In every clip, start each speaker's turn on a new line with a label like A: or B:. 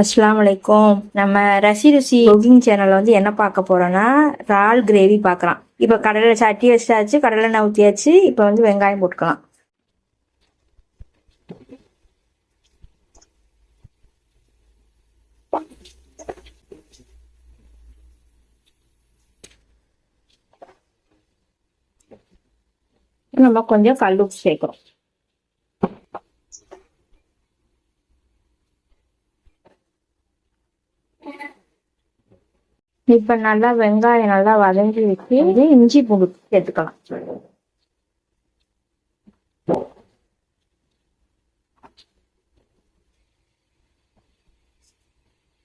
A: அஸ்லாம் வலைக்கும் நம்ம ரசி ருசி குக்கிங் சேனல்ல வந்து என்ன பார்க்க போறோம்னா இறால் கிரேவி பார்க்கலாம். இப்போ கடலை சட்டி வச்சாச்சு கடலை எண்ணெய் ஊற்றியாச்சு இப்போ வந்து வெங்காயம் போட்டுக்கலாம். நம்ம கொஞ்சம் கல் உப்பு சேர்க்கிறோம். இப்ப நல்லா வெங்காயம் நல்லா வதங்கி வச்சு இது இஞ்சி பூண்டு சேர்த்துக்கலாம்.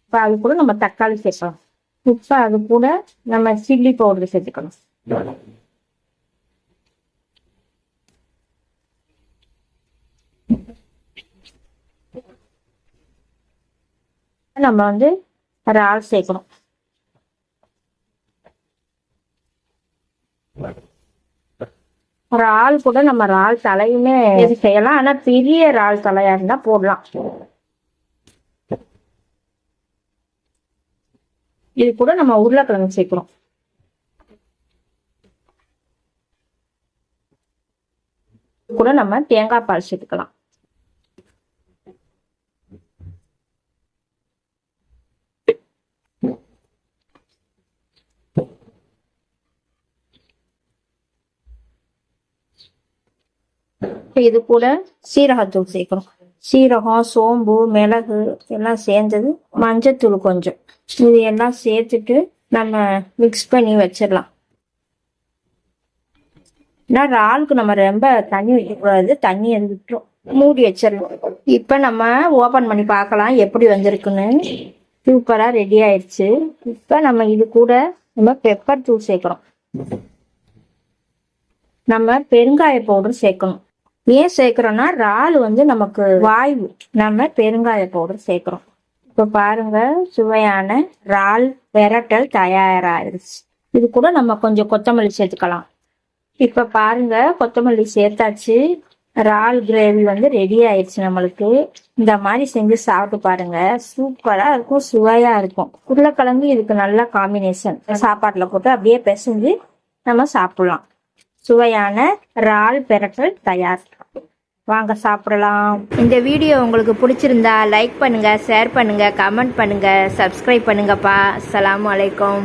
A: இப்ப அது கூட நம்ம தக்காளி சேர்க்கலாம். இப்ப அது கூட நம்ம சில்லி பவுடர் சேர்த்துக்கணும் நம்ம வந்து இறால் சேர்க்கணும். இறால் கூட நம்ம இறால் தலையுமே இது செய்யலாம். ஆனா பெரிய இறால் தலையா இருந்தா போடலாம். இது கூட நம்ம உருளைக்கிழங்கு சேர்க்கிறோம். கூட நம்ம தேங்காய் பால் சேர்த்துக்கலாம். இது கூட சீரகத்தூள் சேர்க்கணும். சீரகம் சோம்பு மிளகு எல்லாம் சேர்ந்தது மஞ்சத்தூள் கொஞ்சம். இது எல்லாம் சேர்த்துட்டு நம்ம மிக்ஸ் பண்ணி வச்சிடலாம். ஏன்னா இறாலுக்கு நம்ம ரொம்ப தண்ணி வைக்கக்கூடாது தண்ணி அது விட்டுரும். மூடி வச்சிடலாம். இப்போ நம்ம ஓப்பன் பண்ணி பார்க்கலாம் எப்படி வந்திருக்குன்னு. சூப்பராக ரெடி ஆயிடுச்சு. இப்போ நம்ம இது கூட நம்ம பெப்பர் தூள் சேர்க்குறோம் நம்ம பெருங்காய பவுடர் சேர்க்கணும். ஏன் சேர்க்கிறோம்னா இறால் வந்து நமக்கு வாய்வு. நம்ம பெருங்காய பவுடர் சேர்க்கிறோம். இப்போ பாருங்க சுவையான இறால் பெரட்டல் தயாராயிருச்சு. இது கூட நம்ம கொஞ்சம் கொத்தமல்லி சேர்த்துக்கலாம். இப்போ பாருங்க கொத்தமல்லி சேர்த்தாச்சு. இறால் கிரேவி வந்து ரெடி ஆயிடுச்சு நம்மளுக்கு. இந்த மாதிரி செஞ்சு சாப்பிட்டு பாருங்க. சூப்பரா இருக்கும் சுவையா இருக்கும். உருளைக்கிழங்கு இதுக்கு நல்ல காம்பினேஷன் சாப்பாட்டுல போட்டு அப்படியே பிசைஞ்சு நம்ம சாப்பிடலாம். சுவையான இறால் பெரட்டல் தயார். வாங்க சாப்பிடலாம்.
B: இந்த வீடியோ உங்களுக்கு பிடிச்சிருந்தா லைக் பண்ணுங்கள் ஷேர் பண்ணுங்கள் கமெண்ட் பண்ணுங்கள் சப்ஸ்கிரைப் பண்ணுங்கப்பா. அலாம் அலைக்கும்.